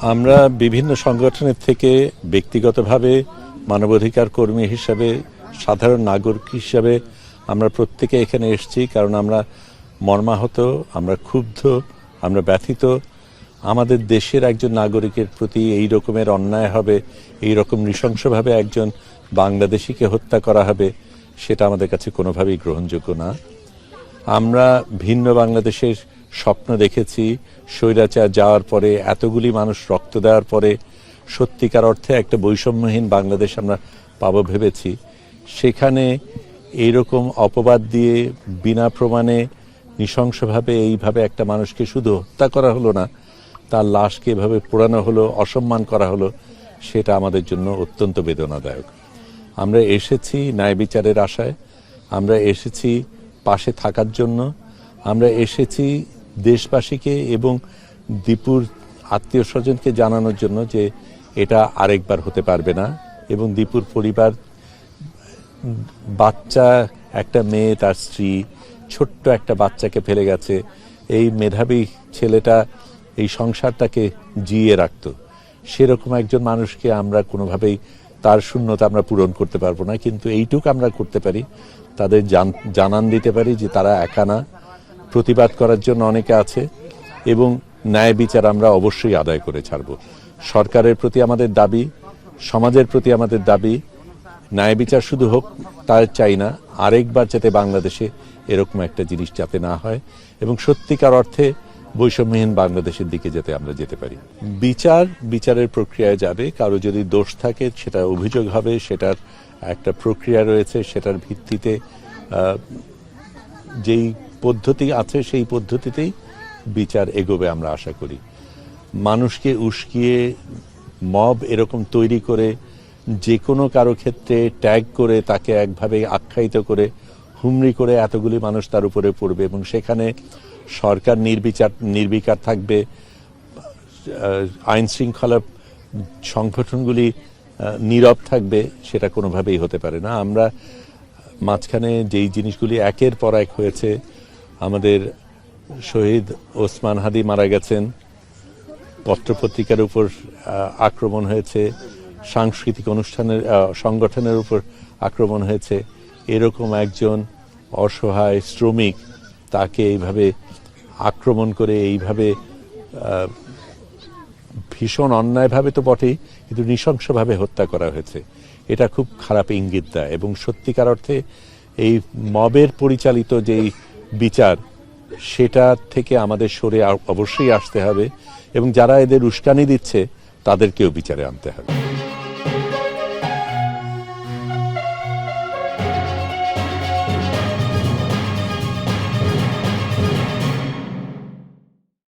আমরা বিভিন্ন সংগঠনের থেকে ব্যক্তিগতভাবে মানবাধিকার কর্মী হিসাবে, সাধারণ নাগরিক হিসাবে আমরা প্রত্যেকে এখানে এসেছি কারণ আমরা মর্মাহত, আমরা ক্ষুব্ধ, আমরা ব্যথিত। আমাদের দেশের একজন নাগরিকের প্রতি এই রকমের অন্যায় হবে, এই রকম নৃশংসভাবে একজন বাংলাদেশিকে হত্যা করা হবে, সেটা আমাদের কাছে কোনোভাবেই গ্রহণযোগ্য না। আমরা ভিন্ন বাংলাদেশের স্বপ্ন দেখেছি, স্বৈরাচার যাওয়ার পরে, এতগুলি মানুষ রক্ত দেওয়ার পরে, সত্যিকার অর্থে একটা বৈষম্যহীন বাংলাদেশ আমরা পাবো ভেবেছি। সেখানে এইরকম অপবাদ দিয়ে, বিনা প্রমাণে, নৃশংসভাবে এইভাবে একটা মানুষকে শুধু হত্যা করা হলো না, তার লাশকে এভাবে পোড়ানো হলো, অসম্মান করা হলো, সেটা আমাদের জন্য অত্যন্ত বেদনাদায়ক। আমরা এসেছি ন্যায় বিচারের আশায়, আমরা এসেছি পাশে থাকার জন্য, আমরা এসেছি দেশবাসীকে এবং দীপুর আত্মীয় স্বজনকে জানানোর জন্য যে এটা আরেকবার হতে পারবে না এবং দীপুর পরিবার, বাচ্চা, একটা মেয়ে, তার স্ত্রী, ছোট্ট একটা বাচ্চাকে ফেলে গেছে। এই মেধাবী ছেলেটা এই সংসারটাকে জিয়ে রাখতো। সেরকম একজন মানুষকে আমরা কোনোভাবেই, তার শূন্যতা আমরা পূরণ করতে পারব না। কিন্তু এইটুকু আমরা করতে পারি, তাদের জান- জানান দিতে পারি যে তারা একা না। প্রতিবাদ করার জন্য অনেকে আছে, এবং ন্যায় বিচার আমরা অবশ্যই আদায় করে ছাড়ব। সরকারের প্রতি আমাদের দাবি, সমাজের প্রতি আমাদের দাবি, ন্যায় বিচার শুধু হোক তা চাই না, আরেকবার যাতে বাংলাদেশে এরকম একটা জিনিস যাতে না হয়, এবং সত্যিকার অর্থে বৈষম্যহীন বাংলাদেশের দিকে যাতে আমরা যেতে পারি। বিচার, বিচারের প্রক্রিয়ায় যাবে, কারও যদি দোষ থাকে, সেটা অভিযোগ হবে, সেটার একটা প্রক্রিয়া রয়েছে, সেটার ভিত্তিতে যেই পদ্ধতি আছে, সেই পদ্ধতিতেই বিচার এগোবে আমরা আশা করি। মানুষকে উস্কিয়ে, মব এরকম তৈরি করে যে কোনো কারও ক্ষেত্রে ট্যাগ করে, তাকে একভাবে আখ্যায়িত করে, হুমড়ি করে এতগুলি মানুষ তার উপরে পড়বে এবং সেখানে সরকার নির্বিচার, নির্বিকার থাকবে আইন শৃঙ্খলা সংগঠনগুলি নীরব থাকবে, সেটা কোনোভাবেই হতে পারে না। আমরা মাঝখানে যেই জিনিসগুলি একের পর এক হয়েছে, আমাদের শহীদ ওসমান হাদি মারা গেছেন, পত্রপত্রিকার উপর আক্রমণ হয়েছে, সাংস্কৃতিক অনুষ্ঠানের সংগঠনের উপর আক্রমণ হয়েছে, এরকম একজন অসহায় শ্রমিক তাকে এইভাবে আক্রমণ করে এইভাবে ভীষণ অন্যায়ভাবে তো বটেই, কিন্তু নৃশংসভাবে হত্যা করা হয়েছে। এটা খুব খারাপ ইঙ্গিত দেয় এবং সত্যিকার অর্থে এই মবের পরিচালিত যেই বিচার, সেটা থেকে আমাদের সরে অবশ্যই আসতে হবে এবং যারা এদের উস্কানি দিচ্ছে, তাদেরকেও বিচারে আনতে হবে।